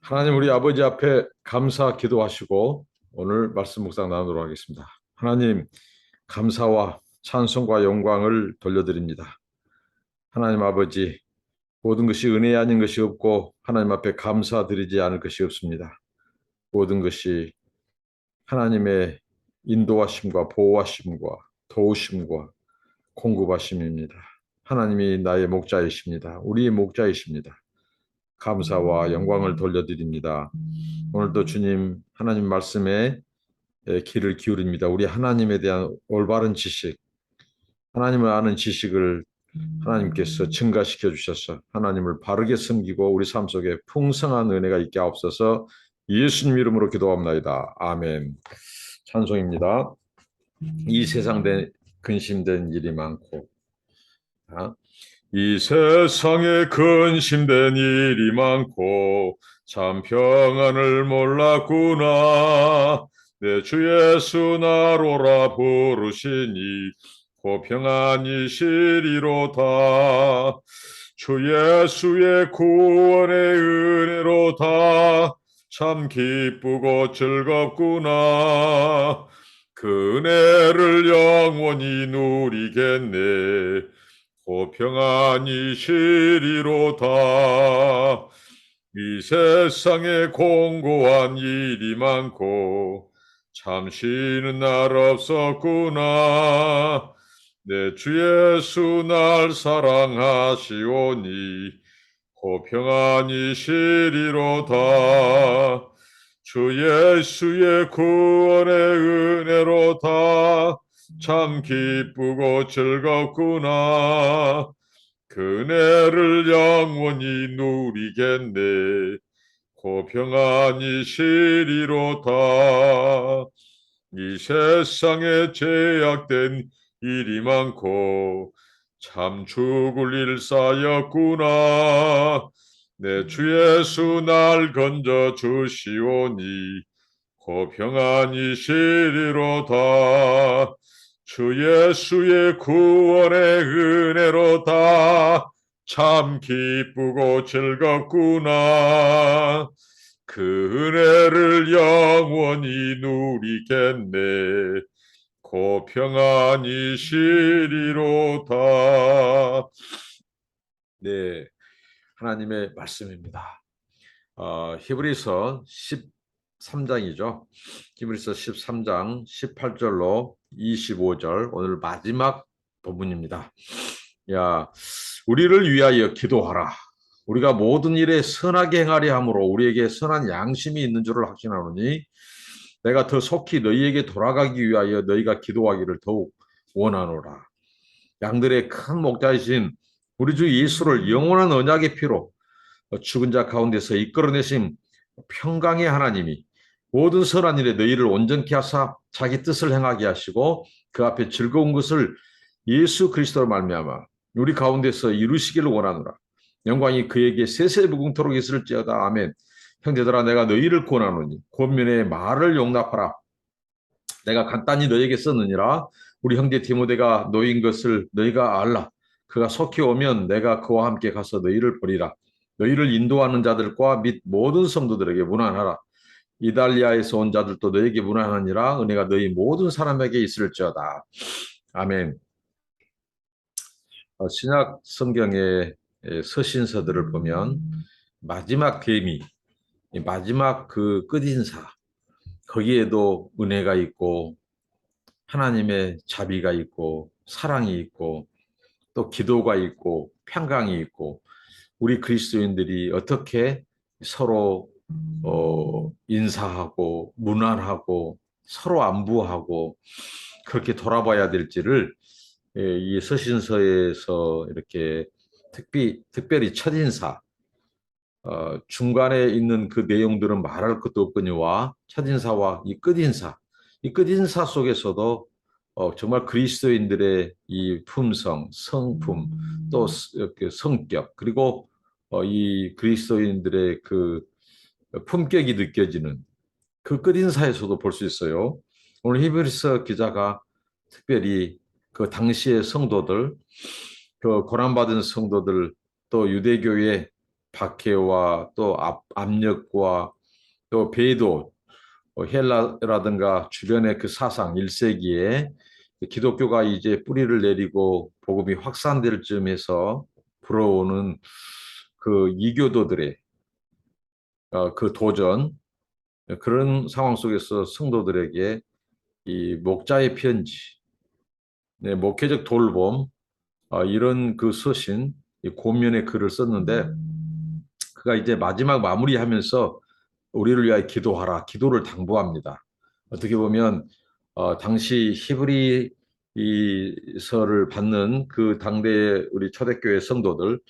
하나님 우리 아버지 앞에 감사 기도하시고 오늘 말씀 묵상 나누도록 하겠습니다. 하나님 감사와 찬송과 영광을 돌려드립니다. 하나님 아버지 모든 것이 은혜 아닌 것이 없고 하나님 앞에 감사드리지 않을 것이 없습니다. 모든 것이 하나님의 인도하심과 보호하심과 도우심과 공급하심입니다. 하나님이 나의 목자이십니다. 우리의 목자이십니다. 감사와 영광을 돌려드립니다. 오늘도 주님 하나님 말씀에 에, 귀를 기울입니다. 우리 하나님에 대한 올바른 지식, 하나님을 아는 지식을 하나님께서 증가시켜 주셔서 하나님을 바르게 섬기고 우리 삶 속에 풍성한 은혜가 있게 하옵소서 예수님 이름으로 기도합니다. 아멘. 찬송입니다. 이 세상 대 근심된 일이 많고 아, 이 세상에 근심된 일이 많고 참 평안을 몰랐구나. 내 주 예수 나로라 부르시니 고 평안이 시리로다. 주 예수의 구원의 은혜로다. 참 기쁘고 즐겁구나. 그 은혜를 영원히 누리겠네. 고 평안이 시리로다. 이 세상에 공고한 일이 많고 참 쉬는 날 없었구나. 내 주 예수 날 사랑하시오니 고 평안이 시리로다. 주 예수의 구원의 은혜로다 참 기쁘고 즐겁구나. 그네를 영원히 누리겠네. 고 평안이 시리로다. 이 세상에 제약된 일이 많고 참 죽을 일 쌓였구나. 내 주 예수 날 건져 주시오니 고 평안이 시리로다 주 예수의 구원의 은혜로 다 참 기쁘고 즐겁구나. 그 은혜를 영원히 누리겠네. 고 평안이시리로다. 네 하나님의 말씀입니다. 어, 히브리서 13장이죠. 히브리서 13장 18절로 25절 오늘 마지막 부분입니다. 야, 우리를 위하여 기도하라. 우리가 모든 일에 선하게 행하려 함으로 우리에게 선한 양심이 있는 줄을 확신하노니 내가 더 속히 너희에게 돌아가기 위하여 너희가 기도하기를 더욱 원하노라. 양들의 큰 목자이신 우리 주 예수를 영원한 언약의 피로 죽은 자 가운데서 이끌어내신 평강의 하나님이 모든 선한 일에 너희를 온전케 하사 자기 뜻을 행하게 하시고 그 앞에 즐거운 것을 예수 그리스도로 말미암아 우리 가운데서 이루시기를 원하노라. 영광이 그에게 세세무궁토록 있을지어다. 아멘. 형제들아 내가 너희를 권하노니 권면의 말을 용납하라. 내가 간단히 너에게 썼느니라. 우리 형제 디모데가 노인 것을 너희가 알라. 그가 속히 오면 내가 그와 함께 가서 너희를 보리라. 너희를 인도하는 자들과 및 모든 성도들에게 문안하라. 이달리아에서 온 자들도 너에게 문안하니라 은혜가 너희 모든 사람에게 있을지어다. 아멘. 어, 신약 성경의 에, 서신서들을 보면 마지막 이 마지막 그 끝인사 거기에도 은혜가 있고 하나님의 자비가 있고 사랑이 있고 또 기도가 있고 평강이 있고 우리 그리스도인들이 어떻게 서로 어, 인사하고 문안하고 서로 안부하고 그렇게 돌아봐야 될지를 예, 이 서신서에서 이렇게 특히 특별히 첫 인사 어, 중간에 있는 그 내용들은 말할 것도 없거니와 첫 인사와 이 끝 인사 이 끝 인사 속에서도 어, 정말 그리스도인들의 이 품성, 성품, 또 스- 이렇게 성격 그리고 어, 이 그리스도인들의 그 품격이 느껴지는 그 끝인사에서도 볼 수 있어요. 오늘 히브리서 기자가 특별히 그 당시의 성도들, 그 고난받은 성도들, 또 유대교의 박해와 또 압, 압력과 또 배도 어, 헬라라든가 주변의 그 사상 1세기에 기독교가 이제 뿌리를 내리고 복음이 확산될 즈음에서 불어오는 그 이교도들의 어, 그 도전 그런 상황 속에서 성도들에게 이 목자의 편지, 네, 목회적 돌봄 어, 이런 그 서신 이 고면의 글을 썼는데 그가 이제 마지막 마무리하면서 우리를 위하여 기도하라 기도를 당부합니다. 어떻게 보면 어, 당시 히브리 이서를 받는 그 당대 우리 초대교회 성도들,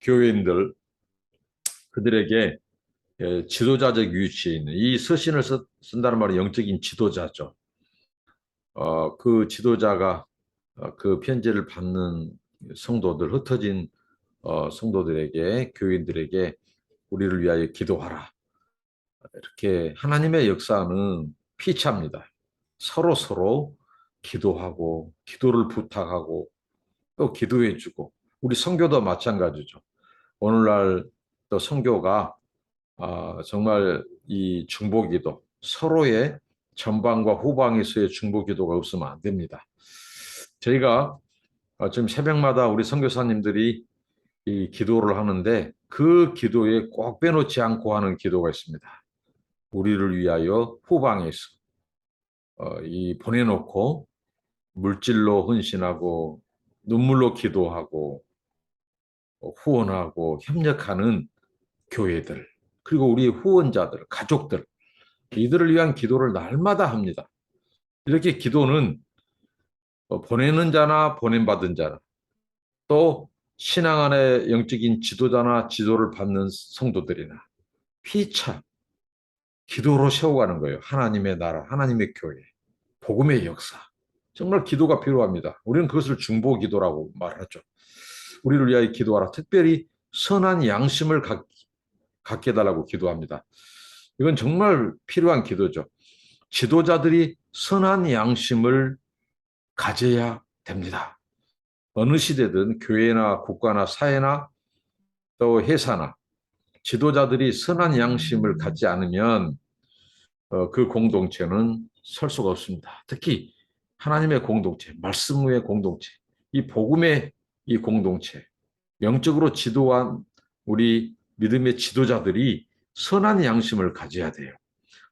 교회인들 그들에게 예, 지도자적 위치에 있는 이 서신을 쓴, 쓴다는 말은 영적인 지도자죠. 어, 그 지도자가 어, 그 편지를 받는 성도들 흩어진 어, 성도들에게 교인들에게 우리를 위하여 기도하라. 이렇게 하나님의 역사는 피차입니다. 서로 서로 기도하고 기도를 부탁하고 또 기도해주고 우리 성교도 마찬가지죠. 오늘날 또 성교가 아, 정말 이 중보기도 서로의 전방과 후방에서의 중보기도가 없으면 안 됩니다. 저희가 어, 지금 새벽마다 우리 선교사님들이 이 기도를 하는데 그 기도에 꼭 빼놓지 않고 하는 기도가 있습니다. 우리를 위하여 후방에서 어, 이 보내놓고 물질로 헌신하고 눈물로 기도하고 어, 후원하고 협력하는 교회들 그리고 우리 후원자들 가족들 이들을 위한 기도를 날마다 합니다. 이렇게 기도는 어, 보내는 자나 보냄받은 자나 또 신앙 안에 영적인 지도자나 지도를 받는 성도들이나 피차 기도로 세워가는 거예요. 하나님의 나라, 하나님의 교회, 복음의 역사. 정말 기도가 필요합니다. 우리는 그것을 중보 기도라고 말하죠. 우리를 위하여 기도하라. 특별히 선한 양심을 갖, 갖게 해달라고 기도합니다. 이건 정말 필요한 기도죠. 지도자들이 선한 양심을 가져야 됩니다. 어느 시대든 교회나 국가나 사회나 또 회사나 지도자들이 선한 양심을 갖지 않으면 어, 그 공동체는 설 수가 없습니다. 특히 하나님의 공동체, 말씀의 공동체, 이 복음의 이 공동체, 영적으로 지도한 우리 믿음의 지도자들이 선한 양심을 가져야 돼요.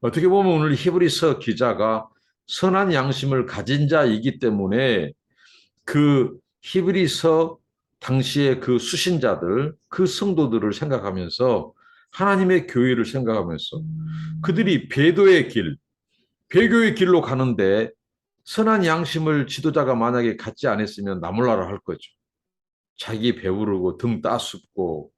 어떻게 보면 오늘 히브리서 기자가 선한 양심을 가진 자이기 때문에 그 히브리서 당시의 그 수신자들, 그 성도들을 생각하면서 하나님의 교회를 생각하면서 그들이 배도의 길, 배교의 길로 가는데 선한 양심을 지도자가 만약에 갖지 않았으면 나몰라라 할 거죠. 자기 배부르고 등 따숩고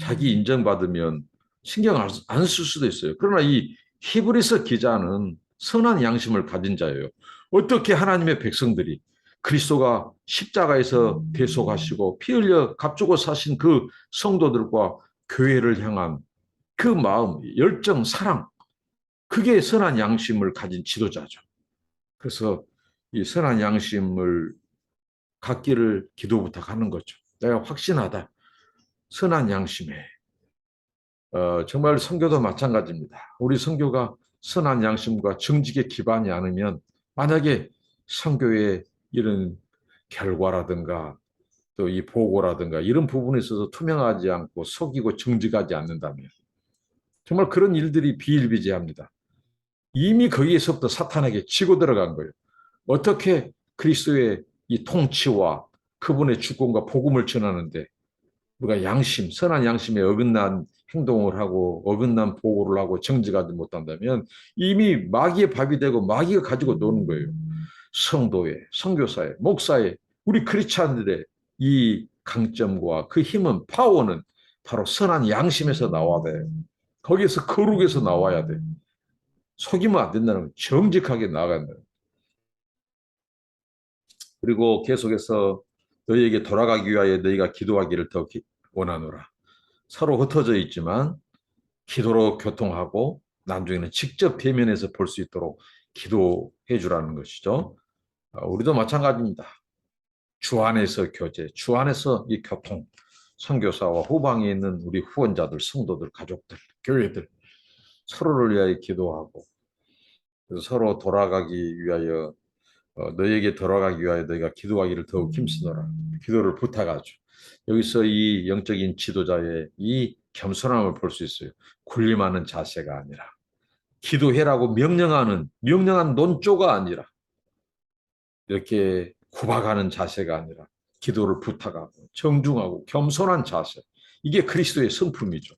자기 인정받으면 신경 안쓸 수도 있어요. 그러나 이 히브리서 기자는 선한 양심을 가진 자예요. 어떻게 하나님의 백성들이 그리스도가 십자가에서 대속하시고 피 흘려 값주고 사신 그 성도들과 교회를 향한 그 마음, 열정, 사랑 그게 선한 양심을 가진 지도자죠. 그래서 이 선한 양심을 갖기를 기도 부탁하는 거죠. 내가 확신하다. 선한 양심에 어, 정말 성교도 마찬가지입니다. 우리 성교가 선한 양심과 정직의 기반이 아니면 만약에 성교의 이런 결과라든가 또 이 보고라든가 이런 부분에 있어서 투명하지 않고 속이고 정직하지 않는다면 정말 그런 일들이 비일비재합니다. 이미 거기에서부터 사탄에게 치고 들어간 거예요. 어떻게 그리스도의 이 통치와 그분의 주권과 복음을 전하는데 우리가 양심, 선한 양심에 어긋난 행동을 하고 어긋난 보고를 하고 정직하지 못한다면 이미 마귀의 밥이 되고 마귀가 가지고 노는 거예요. 성도의, 성교사의, 목사의, 우리 크리스찬들의 이 강점과 그 힘은 파워는 바로 선한 양심에서 나와야 돼요. 거기에서 거룩에서 나와야 돼. 속이면 안 된다는 거 정직하게 돼. 그리고 계속해서 너희에게 돌아가기 위하여 너희가 기도하기를 더 원하노라. 서로 흩어져 있지만 기도로 교통하고 나중에는 직접 대면해서 볼 수 있도록 기도해 주라는 것이죠. 아, 우리도 마찬가지입니다. 주 안에서 교제, 주 안에서 이 교통, 선교사와 후방에 있는 우리 후원자들, 성도들, 가족들, 교회들 서로를 위하여 기도하고 서로 돌아가기 위하여 어, 너에게 돌아가기 위하여 너희가 기도하기를 더욱 힘쓰노라. 기도를 부탁하죠. 여기서 이 영적인 지도자의 이 겸손함을 볼 수 있어요. 군림하는 자세가 아니라 기도해라고 명령하는 명령한 논조가 아니라 이렇게 구박하는 자세가 아니라 기도를 부탁하고 정중하고 겸손한 자세. 이게 그리스도의 성품이죠.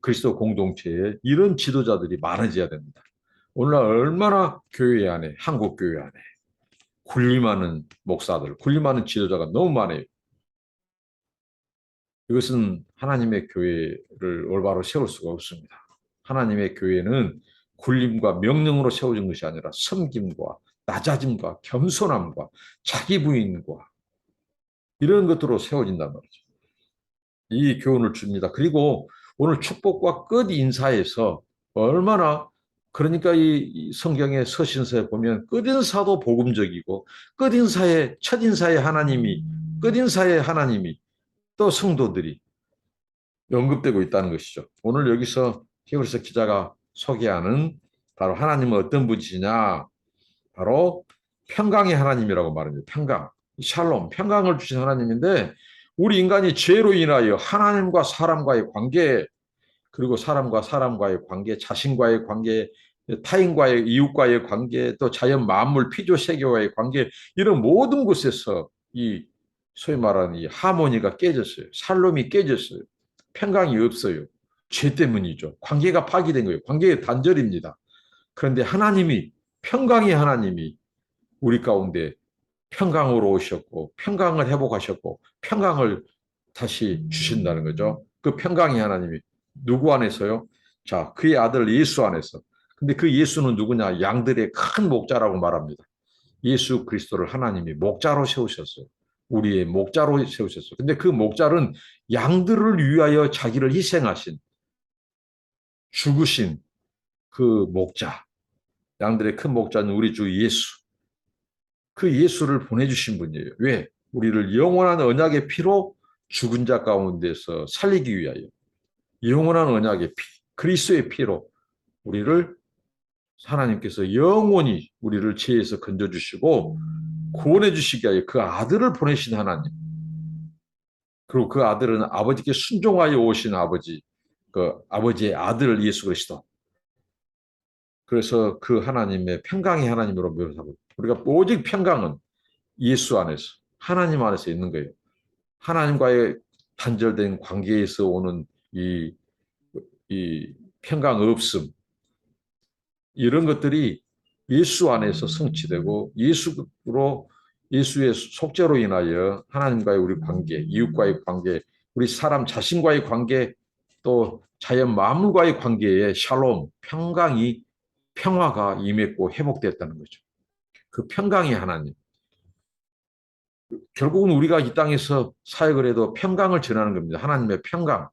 그리스도 공동체에 이런 지도자들이 많아져야 됩니다. 오늘날 얼마나 교회 안에 한국 교회 안에 군림하는 목사들, 군림하는 지도자가 너무 많아요. 이것은 하나님의 교회를 올바로 세울 수가 없습니다. 하나님의 교회는 군림과 명령으로 세워진 것이 아니라 섬김과 낮아짐과 겸손함과 자기 부인과 이런 것들로 세워진단 말이죠. 이 교훈을 줍니다. 그리고 오늘 축복과 끝 인사에서 얼마나 그러니까 이 성경의 서신서에 보면 끝 인사도 복음적이고 끝 인사의 첫 인사의 하나님이 끝 인사의 하나님이 또 성도들이 언급되고 있다는 것이죠. 오늘 여기서 히브리서 기자가 소개하는 바로 하나님은 어떤 분이시냐? 바로 평강의 하나님이라고 말합니다. 평강, 샬롬, 평강을 주신 하나님인데 우리 인간이 죄로 인하여 하나님과 사람과의 관계 그리고 사람과 사람과의 관계, 자신과의 관계, 타인과의 이웃과의 관계, 또 자연 만물 피조 세계와의 관계 이런 모든 곳에서 이 소위 말하는 이 하모니가 깨졌어요. 살롬이 깨졌어요. 평강이 없어요. 죄 때문이죠. 관계가 파괴된 거예요. 관계의 단절입니다. 그런데 하나님이 평강의 하나님이 우리 가운데 평강으로 오셨고 평강을 회복하셨고 평강을 다시 주신다는 거죠. 그 평강의 하나님이 누구 안에서요? 자, 그의 아들 예수 안에서. 근데 그 예수는 누구냐? 양들의 큰 목자라고 말합니다. 예수 그리스도를 하나님이 목자로 세우셨어요. 우리의 목자로 세우셨어요. 근데 그 목자는 양들을 위하여 자기를 희생하신 죽으신 그 목자. 양들의 큰 목자는 우리 주 예수. 그 예수를 보내주신 분이에요. 왜? 우리를 영원한 언약의 피로 죽은 자 가운데서 살리기 위하여. 영원한 언약의 피, 그리스도의 피로 우리를 하나님께서 영원히 우리를 죄에서 건져 주시고 구원해 주시기 위하여 그 아들을 보내신 하나님. 그리고 그 아들은 아버지께 순종하여 오신 아버지, 그 아버지의 아들 예수 그리스도. 그래서 그 하나님의 평강의 하나님으로 묘사하고 우리가 오직 평강은 예수 안에서 하나님 안에서 있는 거예요. 하나님과의 단절된 관계에서 오는 이, 이 평강 없음 이런 것들이 예수 안에서 성취되고 예수로 예수의 속죄로 인하여 하나님과의 우리 관계, 이웃과의 관계, 우리 사람 자신과의 관계, 또 자연 만물과의 관계에 샬롬, 평강이 평화가 임했고 회복되었다는 거죠. 그 평강의 하나님. 결국은 우리가 이 땅에서 사역을 해도 평강을 전하는 겁니다. 하나님의 평강.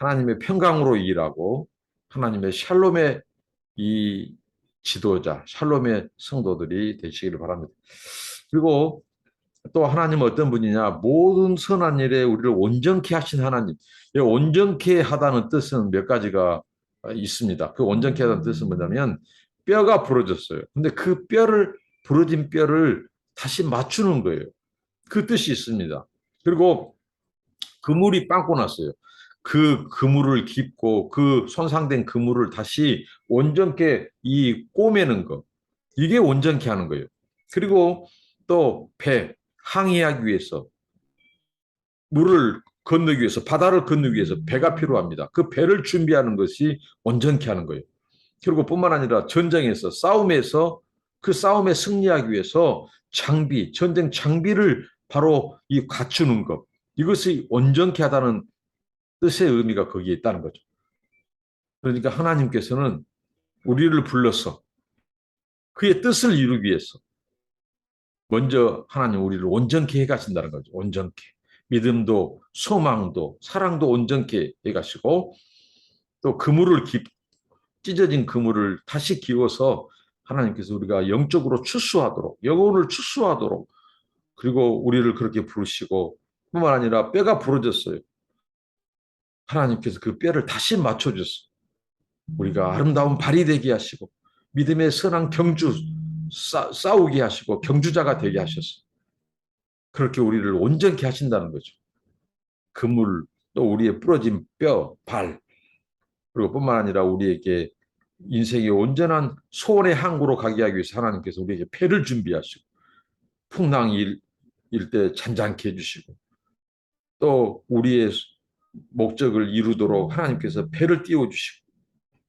하나님의 평강으로 일하고 하나님의 샬롬의 이 지도자, 샬롬의 성도들이 되시기를 바랍니다. 그리고 또 하나님은 어떤 분이냐? 모든 선한 일에 우리를 온전케 하신 하나님. 온전케 하다는 뜻은 몇 가지가 있습니다. 그 온전케 하다는 뜻은 뭐냐면 뼈가 부러졌어요. 근데 그 뼈를 부러진 뼈를 다시 맞추는 거예요. 그 뜻이 있습니다. 그리고 그물이 빵꾸 났어요. 그 그물을 깁고 그 손상된 그물을 다시 온전케 이 꼬매는 거 이게 온전케 하는 거예요. 그리고 또 배 항해하기 위해서 물을 건너기 위해서 바다를 건너기 위해서 배가 필요합니다. 그 배를 준비하는 것이 온전케 하는 거예요. 그리고 뿐만 아니라 전쟁에서 싸움에서 그 싸움에 승리하기 위해서 장비 전쟁 장비를 바로 이 갖추는 것 이것이 온전케 하다는 뜻의 의미가 거기에 있다는 거죠. 그러니까 하나님께서는 우리를 불러서 그의 뜻을 이루기 위해서 먼저 하나님 우리를 온전케 해가신다는 거죠. 온전케. 믿음도 소망도 사랑도 온전케 해가시고 또 그물을 기, 찢어진 그물을 다시 기워서 하나님께서 우리가 영적으로 추수하도록 영혼을 추수하도록 그리고 우리를 그렇게 부르시고 뿐만 아니라 뼈가 부러졌어요. 하나님께서 그 뼈를 다시 맞춰줬어. 우리가 아름다운 발이 되게 하시고 믿음의 선한 경주 싸, 싸우게 하시고 경주자가 되게 하셨어. 그렇게 우리를 온전케 하신다는 거죠. 그물 또 우리의 부러진 뼈, 발 그리고 뿐만 아니라 우리에게 인생의 온전한 소원의 항구로 가게 하기 위해서 하나님께서 우리에게 패를 준비하시고 풍랑이 일때 잔잔케 해주시고 또 우리의 목적을 이루도록 하나님께서 배를 띄워주시고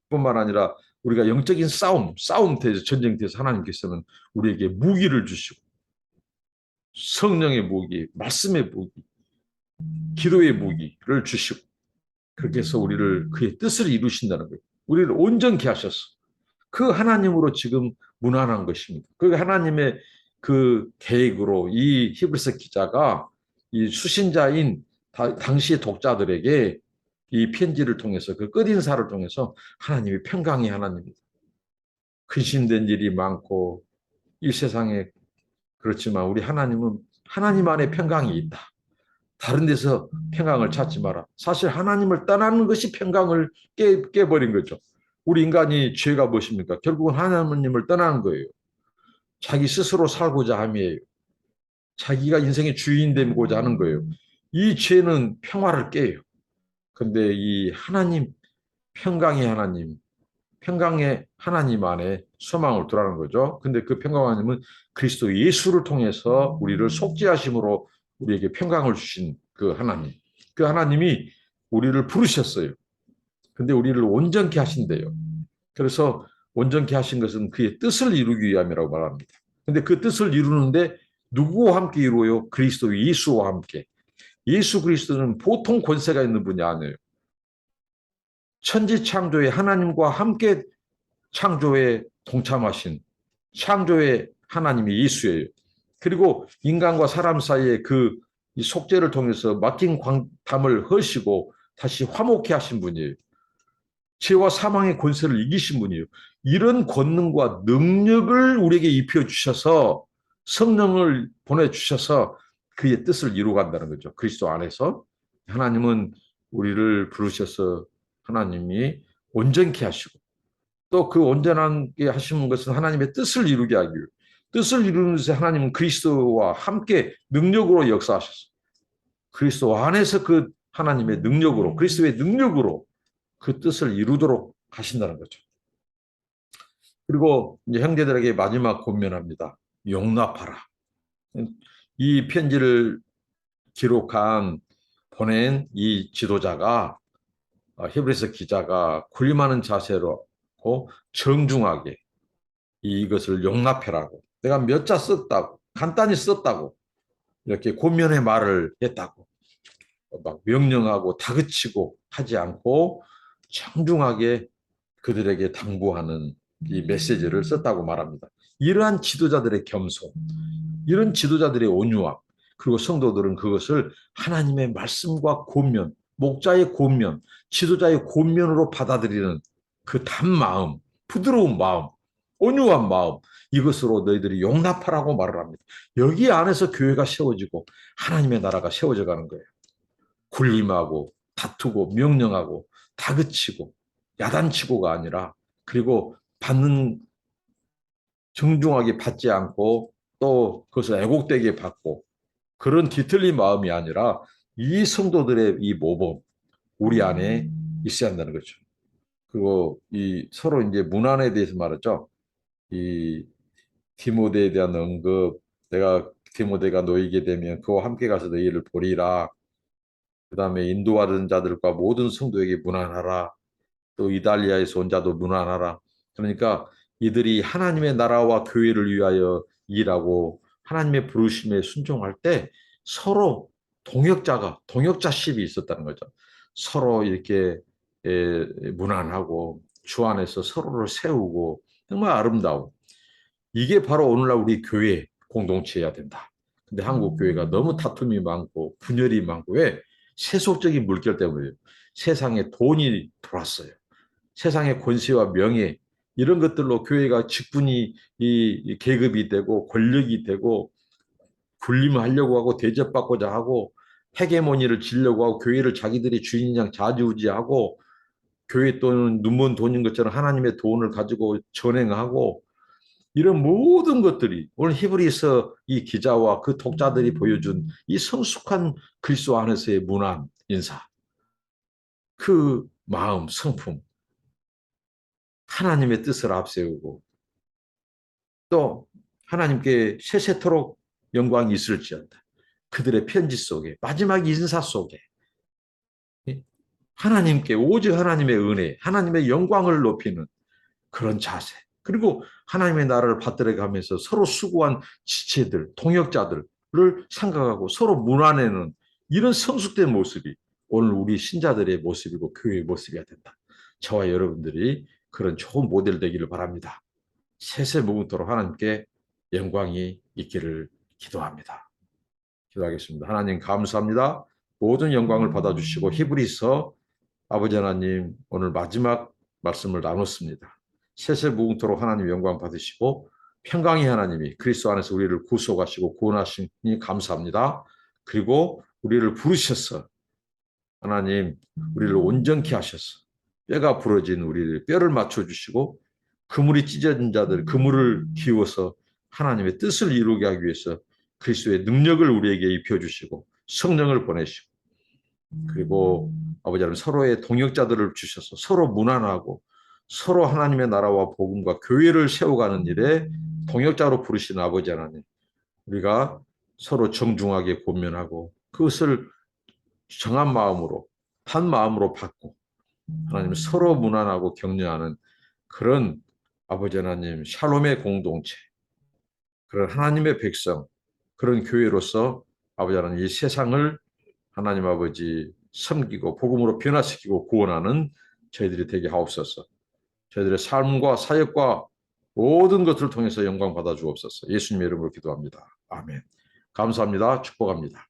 뿐만 아니라 우리가 영적인 싸움, 싸움터에서 전쟁터에서 하나님께서는 우리에게 무기를 주시고 성령의 무기, 말씀의 무기, 기도의 무기를 주시고 그렇게 해서 우리를 그의 뜻을 이루신다는 거예요. 우리를 온전케 하셨어. 그 하나님으로 지금 무난한 것입니다. 그 하나님의 그 계획으로 이 히브리서 기자가 이 수신자인 다, 당시의 독자들에게 이 편지를 통해서 그 끝인사를 통해서 하나님이 평강의 하나님입니다. 근심된 일이 많고 이 세상에 그렇지만 우리 하나님은 하나님 안에 평강이 있다. 다른 데서 평강을 찾지 마라. 사실 하나님을 떠나는 것이 평강을 깨, 깨버린 거죠. 우리 인간이 죄가 무엇입니까? 결국은 하나님을 떠나는 거예요. 자기 스스로 살고자 함이에요. 자기가 인생의 주인 되고자 하는 거예요. 이 죄는 평화를 깨요. 근데 이 하나님, 평강의 하나님, 평강의 하나님 안에 소망을 두라는 거죠. 근데 그 평강 하나님은 그리스도 예수를 통해서 우리를 속죄하심으로 우리에게 평강을 주신 그 하나님. 그 하나님이 우리를 부르셨어요. 근데 우리를 온전케 하신대요. 그래서 온전케 하신 것은 그의 뜻을 이루기 위함이라고 말합니다. 근데 그 뜻을 이루는데 누구와 함께 이루어요? 그리스도 예수와 함께. 예수 그리스도는 보통 권세가 있는 분이 아니에요. 천지 창조의 하나님과 함께 창조에 동참하신 창조의 하나님이 예수예요. 그리고 인간과 사람 사이에 그 속죄를 통해서 맡긴 광담을 허시고 다시 화목케 하신 분이에요. 죄와 사망의 권세를 이기신 분이에요. 이런 권능과 능력을 우리에게 입혀 주셔서 성령을 보내 주셔서 그의 뜻을 이루간다는 거죠. 그리스도 안에서 하나님은 우리를 부르셔서 하나님이 온전케 하시고 또 그 온전하게 하시는 것은 하나님의 뜻을 이루게 하기 위해 뜻을 이루는 것에 하나님은 그리스도와 함께 능력으로 역사하셨어. 그리스도 안에서 그 하나님의 능력으로 그리스도의 능력으로 그 뜻을 이루도록 하신다는 거죠. 그리고 이제 형제들에게 마지막 권면합니다. 용납하라. 이 편지를 기록한 보낸 이 지도자가 어, 히브리서 기자가 군림하는 자세로 정중하게 이것을 용납해라고 내가 몇 자 썼다고 간단히 썼다고 이렇게 권면의 말을 했다고 막 명령하고 다그치고 하지 않고 정중하게 그들에게 당부하는 이 메시지를 썼다고 말합니다. 이러한 지도자들의 겸손, 이런 지도자들의 온유함, 그리고 성도들은 그것을 하나님의 말씀과 권면, 목자의 권면, 지도자의 권면으로 받아들이는 그 단마음, 부드러운 마음, 온유한 마음, 이것으로 너희들이 용납하라고 말을 합니다. 여기 안에서 교회가 세워지고 하나님의 나라가 세워져 가는 거예요. 군림하고 다투고 명령하고 다그치고 야단치고가 아니라 그리고 받는 정중하게 받지 않고 또 그것을 애곡되게 받고 그런 뒤틀린 마음이 아니라 이 성도들의 이 모범 우리 안에 있어야 한다는 거죠. 그리고 이 서로 이제 문안에 대해서 말했죠. 이 디모데에 대한 언급, 내가 디모데가 놓이게 되면 그와 함께 가서 너희를 보리라. 그 다음에 인도하는 자들과 모든 성도에게 문안하라. 또 이달리아에서 온 자도 문안하라. 그러니까 이들이 하나님의 나라와 교회를 위하여 일하고 하나님의 부르심에 순종할 때 서로 동역자가 동역자십이 있었다는 거죠. 서로 이렇게 무난하고 주 안에서 서로를 세우고 정말 아름다운 이게 바로 오늘날 우리 교회 공동체여야 된다. 근데 한국 교회가 너무 다툼이 많고 분열이 많고 왜 세속적인 물결 때문에 세상에 돈이 돌았어요. 세상의 권세와 명예 이런 것들로 교회가 직분이 이 계급이 되고 권력이 되고 군림하려고 하고 대접받고자 하고 헤게모니를 지려고 하고 교회를 자기들이 주인인 양 좌지우지하고 교회 돈은 눈먼 돈인 것처럼 하나님의 돈을 가지고 전행하고 이런 모든 것들이 오늘 히브리서 이 기자와 그 독자들이 보여준 이 성숙한 그리스도 안에서의 문안 인사. 그 마음 성품 하나님의 뜻을 앞세우고 또 하나님께 세세토록 영광이 있을지어다 그들의 편지 속에 마지막 인사 속에 하나님께 오직 하나님의 은혜 하나님의 영광을 높이는 그런 자세 그리고 하나님의 나라를 받들어 가면서 서로 수고한 지체들, 동역자들을 생각하고 서로 문안에는 이런 성숙된 모습이 오늘 우리 신자들의 모습이고 교회의 모습이어야 된다. 저와 여러분들이 그런 좋은 모델 되기를 바랍니다. 세세무분토록 하나님께 영광이 있기를 기도합니다. 기도하겠습니다. 하나님 감사합니다. 모든 영광을 받아주시고 히브리서 아버지 하나님 오늘 마지막 말씀을 나눴습니다. 세세 무궁토록 하나님 영광 받으시고 평강의 하나님이 그리스도 안에서 우리를 구속하시고 구원하시니 감사합니다. 그리고 우리를 부르셔서 하나님 우리를 온전케 하셔서 뼈가 부러진 우리를 뼈를 맞춰 주시고 그물이 찢어진 자들 그물을 기워서 하나님의 뜻을 이루게 하기 위해서 그리스도의 능력을 우리에게 입혀 주시고 성령을 보내시고 그리고 아버지 하나님 서로의 동역자들을 주셔서 서로 무난하고 서로 하나님의 나라와 복음과 교회를 세워가는 일에 동역자로 부르신 아버지 하나님 우리가 서로 정중하게 권면하고 그것을 정한 마음으로 한 마음으로 받고 하나님 서로 무난하고 격려하는 그런 아버지 하나님 샬롬의 공동체 그런 하나님의 백성 그런 교회로서 아버지 하나님 이 세상을 하나님 아버지 섬기고 복음으로 변화시키고 구원하는 저희들이 되게 하옵소서. 저희들의 삶과 사역과 모든 것을 통해서 영광 받아 주옵소서. 예수님의 이름으로 기도합니다. 아멘. 감사합니다. 축복합니다.